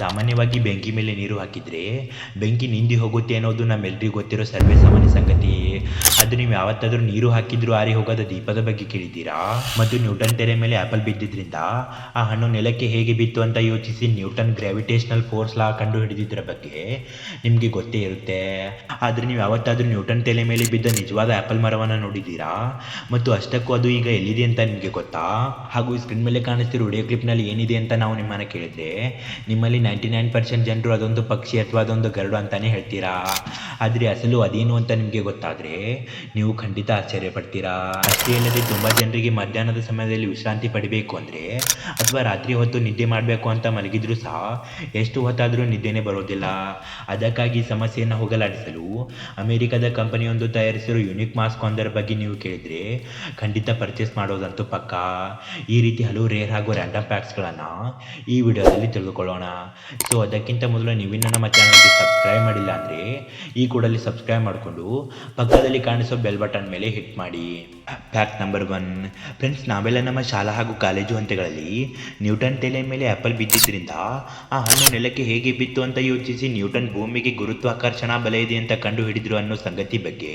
ಸಾಮಾನ್ಯವಾಗಿ ಬೆಂಕಿ ಮೇಲೆ ನೀರು ಹಾಕಿದ್ರೆ ಬೆಂಕಿ ನಿಂದಿ ಹೋಗುತ್ತೆ ಅನ್ನೋದು ನಮ್ಮೆಲ್ಲರಿಗೂ ಗೊತ್ತಿರೋ ಸರ್ವೇ ಸಾಮಾನ್ಯ ಸಂಗತಿ. ಅದು ನೀವು ಯಾವತ್ತಾದರೂ ನೀರು ಹಾಕಿದ್ರು ಆರಿ ಹೋಗೋದ ದೀಪದ ಬಗ್ಗೆ ಕೇಳಿದ್ದೀರಾ? ಮತ್ತು ನ್ಯೂಟನ್ ತೆರೆ ಮೇಲೆ ಆಪಲ್ ಬಿದ್ದಿದ್ರಿಂದ ಆ ಹಣ್ಣು ನೆಲಕ್ಕೆ ಹೇಗೆ ಬಿತ್ತು ಅಂತ ಯೋಚಿಸಿ ನ್ಯೂಟನ್ ಗ್ರಾವಿಟೇಷನಲ್ ಫೋರ್ಸ್ ಲಾ ಕಂಡು ಹಿಡಿದಿದ್ರ ಬಗ್ಗೆ ನಿಮಗೆ ಗೊತ್ತೇ ಇರುತ್ತೆ. ಆದರೆ ನೀವು ಯಾವತ್ತಾದರೂ ನ್ಯೂಟನ್ ತೆಲೆ ಮೇಲೆ ಬಿದ್ದ ನಿಜವಾದ ಆಪಲ್ ಮರವನ್ನು ನೋಡಿದ್ದೀರಾ? ಮತ್ತು ಅಷ್ಟಕ್ಕೂ ಅದು ಈಗ ಎಲ್ಲಿದೆ ಅಂತ ನಿಮಗೆ ಗೊತ್ತಾ? ಹಾಗೂ ಸ್ಕ್ರೀನ್ ಮೇಲೆ ಕಾಣಿಸ್ತಿರೋ ವಿಡಿಯೋ ಕ್ಲಿಪ್ನಲ್ಲಿ ಏನಿದೆ ಅಂತ ನಾವು ನಿಮ್ಮನ್ನು ಕೇಳಿದ್ರೆ ನಿಮ್ಮಲ್ಲಿ ನೈಂಟಿ ನೈನ್ ಪರ್ಸೆಂಟ್ ಜನರು ಅದೊಂದು ಪಕ್ಷಿ ಅಥವಾ ಅದೊಂದು ಗರುಡು ಅಂತಾನೆ ಹೇಳ್ತೀರಾ? ಆದರೆ ಅಸಲು ಅದೇನು ಅಂತ ನಿಮಗೆ ಗೊತ್ತಾದರೆ ನೀವು ಖಂಡಿತ ಆಶ್ಚರ್ಯ ಪಡ್ತೀರಾ ಅಷ್ಟೇ ಅಲ್ಲದೆ ತುಂಬ ಜನರಿಗೆ ಮಧ್ಯಾಹ್ನದ ಸಮಯದಲ್ಲಿ ವಿಶ್ರಾಂತಿ ಪಡಿಬೇಕು ಅಂದರೆ ಅಥವಾ ರಾತ್ರಿ ಹೊತ್ತು ನಿದ್ದೆ ಮಾಡಬೇಕು ಅಂತ ಮಲಗಿದ್ರೂ ಸಹ ಎಷ್ಟು ಹೊತ್ತಾದರೂ ನಿದ್ದೆನೇ ಬರೋದಿಲ್ಲ. ಅದಕ್ಕಾಗಿ ಸಮಸ್ಯೆಯನ್ನು ಹೋಗಲಾಡಿಸಲು ಅಮೆರಿಕದ ಕಂಪನಿಯೊಂದು ತಯಾರಿಸಿರೋ ಯುನಿಕ್ ಮಾಸ್ಕ್ ಒಂದರ ಬಗ್ಗೆ ನೀವು ಕೇಳಿದರೆ ಖಂಡಿತ ಪರ್ಚೇಸ್ ಮಾಡೋದಂತೂ ಪಕ್ಕ. ಈ ರೀತಿ ಹಲವು ರೇರ್ ಹಾಗೂ ರ್ಯಾಂಡಮ್ ಪ್ಯಾಕ್ಸ್ಗಳನ್ನು ಈ ವಿಡಿಯೋದಲ್ಲಿ ತಿಳಿದುಕೊಳ್ಳೋಣ. ಸೊ ಅದಕ್ಕಿಂತ ಮೊದಲು ನೀವಿನ್ನೂ ನಮ್ಮ ಚಾನಲ್ಗೆ ಸಬ್ಸ್ಕ್ರೈಬ್ ಮಾಡಿಲ್ಲ ಅಂದರೆ ಈ ಕೂಡಲೇ ಸಬ್ಸ್ಕ್ರೈಬ್ ಮಾಡಿಕೊಂಡು ಪಕ್ಕದಲ್ಲಿ ಕಾಣಿಸೋ ಬೆಲ್ ಬಟನ್ ಮೇಲೆ ಹಿಟ್ ಮಾಡಿ. ಫ್ಯಾಕ್ಟ್ ನಂಬರ್ ಒನ್ ಫ್ರೆಂಡ್ಸ್ ನಾವೆಲ್ಲ ನಮ್ಮ ಶಾಲಾ ಹಾಗೂ ಕಾಲೇಜು ಹಂತಗಳಲ್ಲಿ ನ್ಯೂಟನ್ ತಲೆ ಮೇಲೆ ಆ್ಯಪಲ್ ಬಿದ್ದಿದ್ದರಿಂದ ಆ ಹಣ್ಣು ನೆಲಕ್ಕೆ ಹೇಗೆ ಬಿತ್ತು ಅಂತ ಯೋಚಿಸಿ ನ್ಯೂಟನ್ ಭೂಮಿಗೆ ಗುರುತ್ವಾಕರ್ಷಣಾ ಬಲ ಇದೆ ಅಂತ ಕಂಡು ಹಿಡಿದ್ರು ಅನ್ನೋ ಸಂಗತಿ ಬಗ್ಗೆ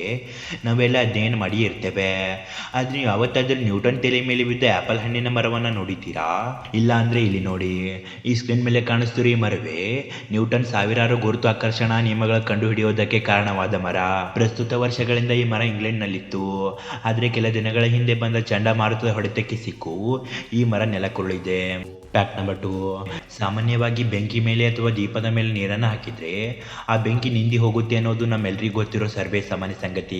ನಾವೆಲ್ಲ ಅಧ್ಯಯನ ಮಾಡಿ ಇರ್ತೇವೆ. ಆದರೆ ನೀವು ಯಾವತ್ತಾದರೂ ನ್ಯೂಟನ್ ತಲೆ ಮೇಲೆ ಬಿದ್ದ ಆ್ಯಪಲ್ ಹಣ್ಣಿನ ಮರವನ್ನು ನೋಡಿದ್ದೀರಾ? ಇಲ್ಲ ಅಂದರೆ ಇಲ್ಲಿ ನೋಡಿ. ಈ ಸ್ಕ್ರೀನ್ ಮೇಲೆ ಕಾಣಿಸ್ತಿರೋ ಮರವೇ, ನ್ಯೂಟನ್ ಸಾವಿರಾರು ಗುರುತ್ವಾಕರ್ಷಣ ನಿಯಮಗಳ ಕಂಡು ಹಿಡಿಯೋದಕ್ಕೆ ಕಾರಣವಾದ ಮರ. ಪ್ರಸ್ತುತ ವರ್ಷಗಳಿಂದ ಈ ಮರ ಇಂಗ್ಲೆಂಡ್ನಲ್ಲಿತ್ತು. ಆದರೆ ಕೆಲ ದಿನಗಳ ಹಿಂದೆ ಬಂದ ಚಂಡಮಾರುತದ ಹೊಡೆತಕ್ಕೆ ಸಿಕ್ಕು ಈ ಮರ ನೆಲಕ್ಕುರುಳಿದೆ. ಫ್ಯಾಕ್ಟ್ ನಂಬರ್ ಟು ಸಾಮಾನ್ಯವಾಗಿ ಬೆಂಕಿ ಮೇಲೆ ಅಥವಾ ದೀಪದ ಮೇಲೆ ನೀರನ್ನು ಹಾಕಿದರೆ ಆ ಬೆಂಕಿ ನಿಂದಿ ಹೋಗುತ್ತೆ ಅನ್ನೋದು ನಮ್ಮೆಲ್ಲರಿಗೂ ಗೊತ್ತಿರೋ ಸರ್ವೇ ಸಾಮಾನ್ಯ ಸಂಗತಿ.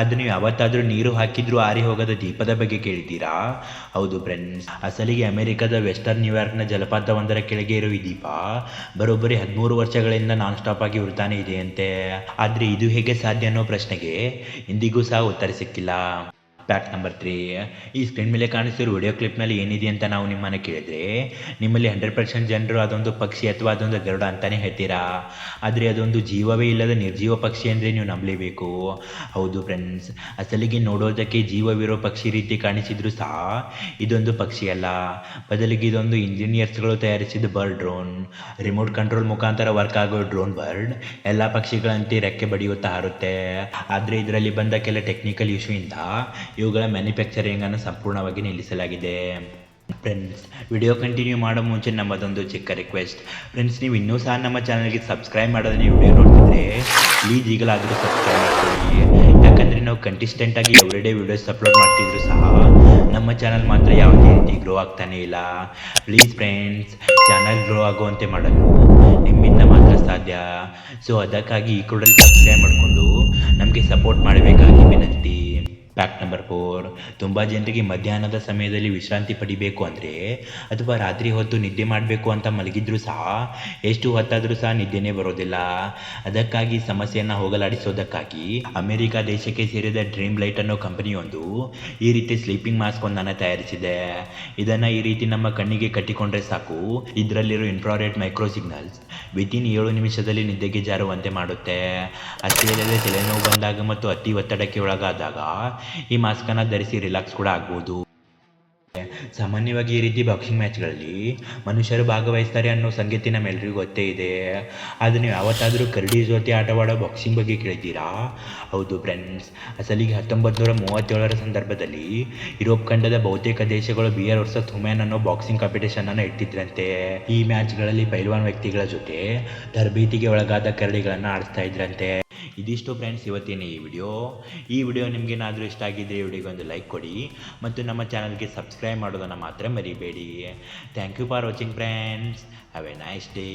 ಅದು ನೀವು ಯಾವತ್ತಾದರೂ ನೀರು ಹಾಕಿದ್ರೂ ಆರಿ ಹೋಗದ ದೀಪದ ಬಗ್ಗೆ ಕೇಳಿದ್ದೀರಾ? ಹೌದು ಫ್ರೆಂಡ್ಸ್ ಅಸಲಿಗೆ ಅಮೆರಿಕದ ವೆಸ್ಟರ್ನ್ ನ್ಯೂಯಾರ್ಕ್ನ ಜಲಪಾತವೊಂದರ ಕೆಳಗೆ ಇರೋ ಈ ದೀಪ ಬರೋಬ್ಬರಿ ಹದಿಮೂರು ವರ್ಷಗಳಿಂದ ನಾನ್ ಸ್ಟಾಪ್ ಆಗಿ ಉರಿತಾನೆ ಇದೆಯಂತೆ. ಆದರೆ ಇದು ಹೇಗೆ ಸಾಧ್ಯ ಅನ್ನೋ ಪ್ರಶ್ನೆಗೆ ಇಂದಿಗೂ ಸಹ ಉತ್ತರ ಸಿಕ್ಕಿಲ್ಲ. ಫ್ಯಾಕ್ಟ್ ನಂಬರ್ ತ್ರೀ ಈ ಸ್ಕ್ರೀನ್ ಮೇಲೆ ಕಾಣಿಸ್ತಿರೋ ವಿಡಿಯೋ ಕ್ಲಿಪ್ನಲ್ಲಿ ಏನಿದೆ ಅಂತ ನಾವು ನಿಮ್ಮನ್ನು ಕೇಳಿದ್ರೆ, ನಿಮ್ಮಲ್ಲಿ ಹಂಡ್ರೆಡ್ ಪರ್ಸೆಂಟ್ ಜನರು ಅದೊಂದು ಪಕ್ಷಿ ಅಥವಾ ಅದೊಂದು ಗರುಡ ಅಂತಾನೆ ಹೇಳ್ತೀರಾ? ಆದರೆ ಅದೊಂದು ಜೀವವೇ ಇಲ್ಲದ ನಿರ್ಜೀವ ಪಕ್ಷಿ ಅಂದರೆ ನೀವು ನಂಬಲೇಬೇಕು. ಹೌದು ಫ್ರೆಂಡ್ಸ್ ಅಸಲಿಗೆ ನೋಡೋದಕ್ಕೆ ಜೀವವಿರೋ ಪಕ್ಷಿ ರೀತಿ ಕಾಣಿಸಿದ್ರು ಸಹ ಇದೊಂದು ಪಕ್ಷಿ ಅಲ್ಲ. ಬದಲಿಗೆ ಇದೊಂದು ಇಂಜಿನಿಯರ್ಸ್ಗಳು ತಯಾರಿಸಿದ ಬರ್ಡ್ ಡ್ರೋನ್ ರಿಮೋಟ್ ಕಂಟ್ರೋಲ್ ಮುಖಾಂತರ ವರ್ಕ್ ಆಗೋ ಡ್ರೋನ್ ಬರ್ಡ್ ಎಲ್ಲ ಪಕ್ಷಿಗಳಂತೆ ರೆಕ್ಕೆ ಬಡಿಯುತ್ತಾ ಹಾರುತ್ತೆ. ಆದರೆ ಇದರಲ್ಲಿ ಬಂದ ಕೆಲ ಟೆಕ್ನಿಕಲ್ ಇಶ್ಯೂ ಇಂದ ಇವುಗಳ ಮ್ಯಾನುಫ್ಯಾಕ್ಚರಿಂಗ್ ಅನ್ನು ಸಂಪೂರ್ಣವಾಗಿ ನಿಲ್ಲಿಸಲಾಗಿದೆ. ಫ್ರೆಂಡ್ಸ್ ವಿಡಿಯೋ ಕಂಟಿನ್ಯೂ ಮಾಡೋ ಮುಂಚೆ ನಮ್ಮದೊಂದು ಚಿಕ್ಕ ರಿಕ್ವೆಸ್ಟ್ ಫ್ರೆಂಡ್ಸ್ ನೀವು ಇನ್ನೂ ಸಹ ನಮ್ಮ ಚಾನಲ್ಗೆ ಸಬ್ಸ್ಕ್ರೈಬ್ ಮಾಡೋದು ನೀವು ವಿಡಿಯೋ ನೋಡ್ತಿದ್ರೆ ಪ್ಲೀಸ್ ಈಗಲಾದರೂ ಸಬ್ಸ್ಕ್ರೈಬ್ ಮಾಡ್ಕೊಳ್ಳಿ. ಯಾಕಂದರೆ ನಾವು ಕಂಟಿಸ್ಟೆಂಟಾಗಿ ಎವ್ರಿಡೇ ವಿಡಿಯೋಸ್ ಅಪ್ಲೋಡ್ ಮಾಡ್ತಿದ್ರು ಸಹ, ನಮ್ಮ ಚಾನಲ್ ಮಾತ್ರ ಯಾವುದೇ ರೀತಿ ಗ್ರೋ ಆಗ್ತಾನೆ ಇಲ್ಲ. ಪ್ಲೀಸ್ ಫ್ರೆಂಡ್ಸ್ ಚಾನಲ್ ಗ್ರೋ ಆಗುವಂತೆ ಮಾಡಲು ನಿಮ್ಮಿಂದ ಮಾತ್ರ ಸಾಧ್ಯ. ಸೊ ಅದಕ್ಕಾಗಿ ಈ ಕೂಡಲೇ ಸಬ್ಸ್ಕ್ರೈಬ್ ಮಾಡಿಕೊಂಡು ನಮಗೆ ಸಪೋರ್ಟ್ ಮಾಡಬೇಕಾಗಿ ವಿನಂತಿ. ಫ್ಯಾಕ್ಟ್ ನಂಬರ್ ಫೋರ್ ತುಂಬ ಜನರಿಗೆ ಮಧ್ಯಾಹ್ನದ ಸಮಯದಲ್ಲಿ ವಿಶ್ರಾಂತಿ ಪಡಿಬೇಕು ಅಂದರೆ ಅಥವಾ ರಾತ್ರಿ ಹೊತ್ತು ನಿದ್ದೆ ಮಾಡಬೇಕು ಅಂತ ಮಲಗಿದ್ರು ಸಹ ಎಷ್ಟು ಹೊತ್ತಾದರೂ ಸಹ ನಿದ್ದೆನೇ ಬರೋದಿಲ್ಲ. ಅದಕ್ಕಾಗಿ ಸಮಸ್ಯೆಯನ್ನು ಹೋಗಲಾಡಿಸೋದಕ್ಕಾಗಿ ಅಮೆರಿಕ ದೇಶಕ್ಕೆ ಸೇರಿದ ಡ್ರೀಮ್ ಲೈಟ್ ಅನ್ನೋ ಕಂಪನಿಯೊಂದು ಈ ರೀತಿ ಸ್ಲೀಪಿಂಗ್ ಮಾಸ್ಕ್ ಒಂದನ್ನು ತಯಾರಿಸಿದೆ. ಇದನ್ನು ಈ ರೀತಿ ನಮ್ಮ ಕಣ್ಣಿಗೆ ಕಟ್ಟಿಕೊಂಡ್ರೆ ಸಾಕು. ಇದರಲ್ಲಿರೋ ಇನ್ಫ್ರಾರೆಡ್ ಮೈಕ್ರೋ ಸಿಗ್ನಲ್ಸ್ ವಿತಿನ್ ಏಳು ನಿಮಿಷದಲ್ಲಿ ನಿದ್ದೆಗೆ ಜಾರುವಂತೆ ಮಾಡುತ್ತೆ. ಅಷ್ಟೇ ತಲೆನೋವು ಬಂದಾಗ ಮತ್ತು ಅತಿ ಒತ್ತಡಕ್ಕೆ ಒಳಗಾದಾಗ ಈ ಮಾಸ್ಕನ್ನು ಧರಿಸಿ ರಿಲ್ಯಾಕ್ಸ್ ಕೂಡ ಆಗ್ಬೋದು. ಸಾಮಾನ್ಯವಾಗಿ ಈ ರೀತಿ ಬಾಕ್ಸಿಂಗ್ ಮ್ಯಾಚ್ಗಳಲ್ಲಿ ಮನುಷ್ಯರು ಭಾಗವಹಿಸ್ತಾರೆ ಅನ್ನೋ ಸಂಗತಿ ನಮ್ಮೆಲ್ರಿಗೂ ಗೊತ್ತೇ ಇದೆ. ಆದರೆ ನೀವು ಯಾವತ್ತಾದರೂ ಕರಡಿ ಜೊತೆ ಆಟವಾಡೋ ಬಾಕ್ಸಿಂಗ್ ಬಗ್ಗೆ ಕೇಳಿದ್ದೀರಾ? ಹೌದು ಫ್ರೆಂಡ್ಸ್ ಅಸಲಿಗೆ ಹತ್ತೊಂಬತ್ತು ನೂರ ಮೂವತ್ತೇಳರ ಸಂದರ್ಭದಲ್ಲಿ ಯುರೋಪ್ ಖಂಡದ ಬಹುತೇಕ ದೇಶಗಳು ಬಿಯರ್ ವರ್ಸಸ್ ಹುಮೆನ್ ಅನ್ನೋ ಬಾಕ್ಸಿಂಗ್ ಕಾಂಪಿಟೇಷನ್ ಅನ್ನು ಇಟ್ಟಿದ್ರಂತೆ. ಈ ಮ್ಯಾಚ್ಗಳಲ್ಲಿ ಪೈಲ್ವಾನ್ ವ್ಯಕ್ತಿಗಳ ಜೊತೆ ತರಬೇತಿಗೆ ಒಳಗಾದ ಕರಡಿಗಳನ್ನು ಆಡಿಸ್ತಾ ಇದ್ರಂತೆ. ಇದಿಷ್ಟು ಫ್ರೆಂಡ್ಸ್ ಇವತ್ತಿನ ಈ ವಿಡಿಯೋ. ಈ ವಿಡಿಯೋ ನಿಮಗೇನಾದರೂ ಇಷ್ಟ ಆಗಿದ್ದರೆ ವಿಡಿಯೋಗೆ ಒಂದು ಲೈಕ್ ಕೊಡಿ. ಮತ್ತು ನಮ್ಮ ಚಾನಲ್ಗೆ ಸಬ್ಸ್ಕ್ರೈಬ್ ಮಾಡೋದನ್ನು ಮಾತ್ರ ಮರಿಬೇಡಿ. Thank you for watching friends have a nice day